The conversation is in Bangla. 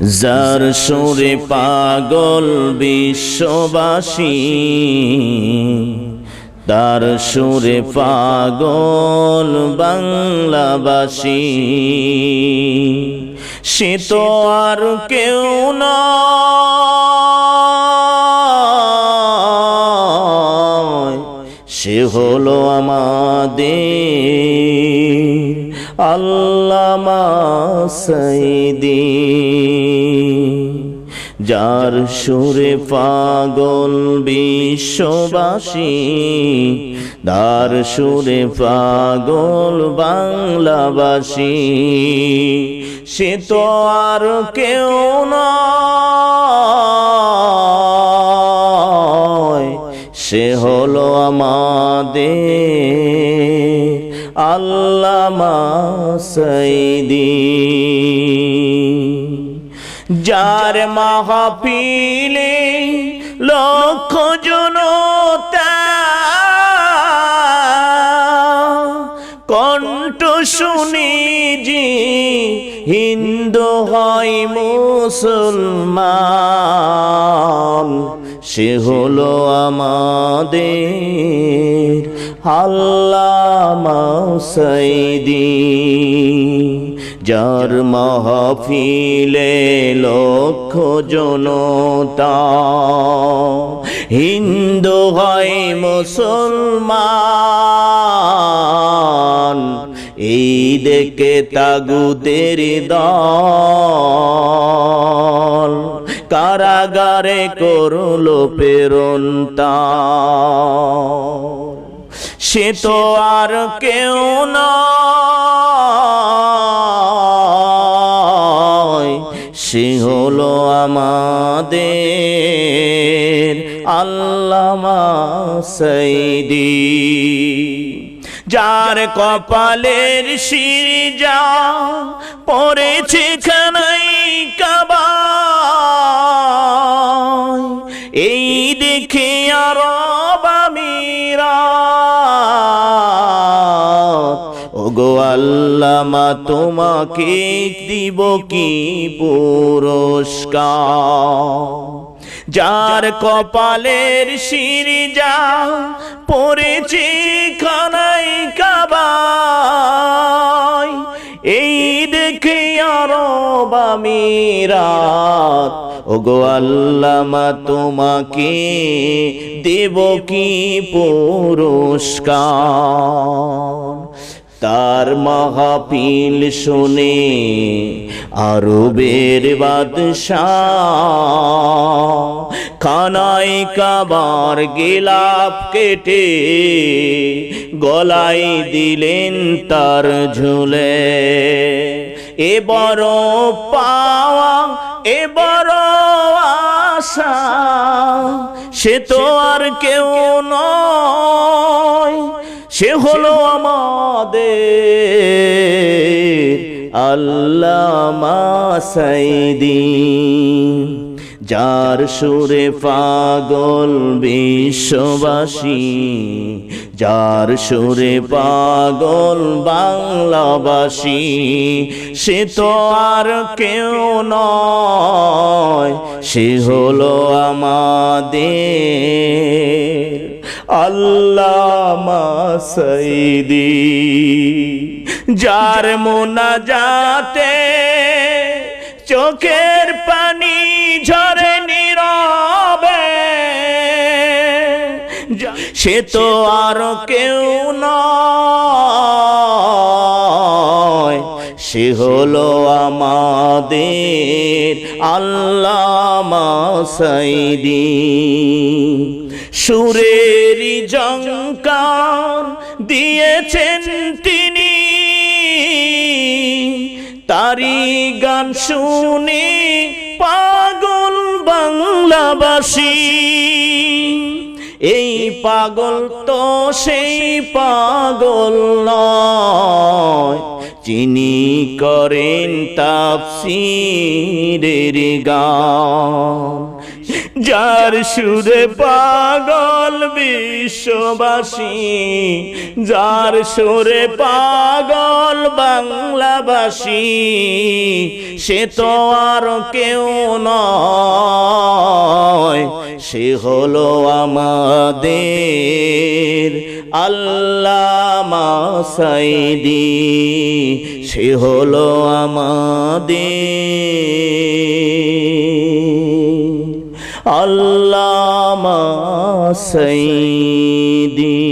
যার সুরে পাগল বিশ্ববাসী, তার সুরে পাগল বাংলাবাসী। সে তো আর কেউ নয়, সে হলো আমাদের আল্লামা সাইদি, যার সুরে পাগল বিশ্ববাসী দার সুরে পাগল বাংলাবাসী, সে তো আর কেউ নয়। সে হলো আমাদের আল্লামা সাইদি। যার মাহফিলে লক্ষ জনতা কণ্ঠ শুনি যে হিন্দু হয় মুসলমান। সে হলো আমাদের আল্লামা সাইদি, যার মাহফিলে লক্ষ জনতা হিন্দু হয় মুসলমান। এই দেখে তাগুদের দল কারাগারে করল প্রেরণতা সে তো আর কেউ নয়, সে হলো আমাদের আল্লামা সাইদি, যার কপালের সিজা পড়েছে খানাই ওগো আল্লামা, তোমাকে দিব কি পুরস্কার? যার কপালের সিরিজা পড়েছে খানাই কাবাই এই দেখে আরব আমিরাত? ওগো আল্লামা, তোমাকে দেব কি পুরস্কার? তার মাহফিল শুনে আরবের বাদশাহ খানাই কাবার গেলাপ কেটে গলাই দিলেন তার ঝুলে। এ বড় পাওয়া এ বড় আশা, সে তো আর কেউ নয়। সে হলো আমাদের আল্লামা সাইদি, যার সুরে পাগল বিশ্ববাসী, যার সুরে পাগল বাংলাবাসী। সে তো আর কেউ নয়, সে হলো আমাদের আল্লামা সাইদি, যার মোনাজাতে চোখের পানি ঝরে নীরবে সে তো আর কেউ নয়, সে হলো আমাদের আল্লামা সাইদি। সুরেরি জঙ্কার দিয়েছেন তিনি। তারি গান শুনে পাগল বাংলাবাসী। এই পাগল তো সেই পাগল নয়, যিনি করেন তাপসিরের গান। যার সুরে পাগল বিশ্ববাসী যার সুরে পাগল বাংলাবাসী সে তো আর কেউ নয়। সে হলো আমাদের আল্লাহ সাইদি। সে হলো আমাদের আল্লাহ সাইদি।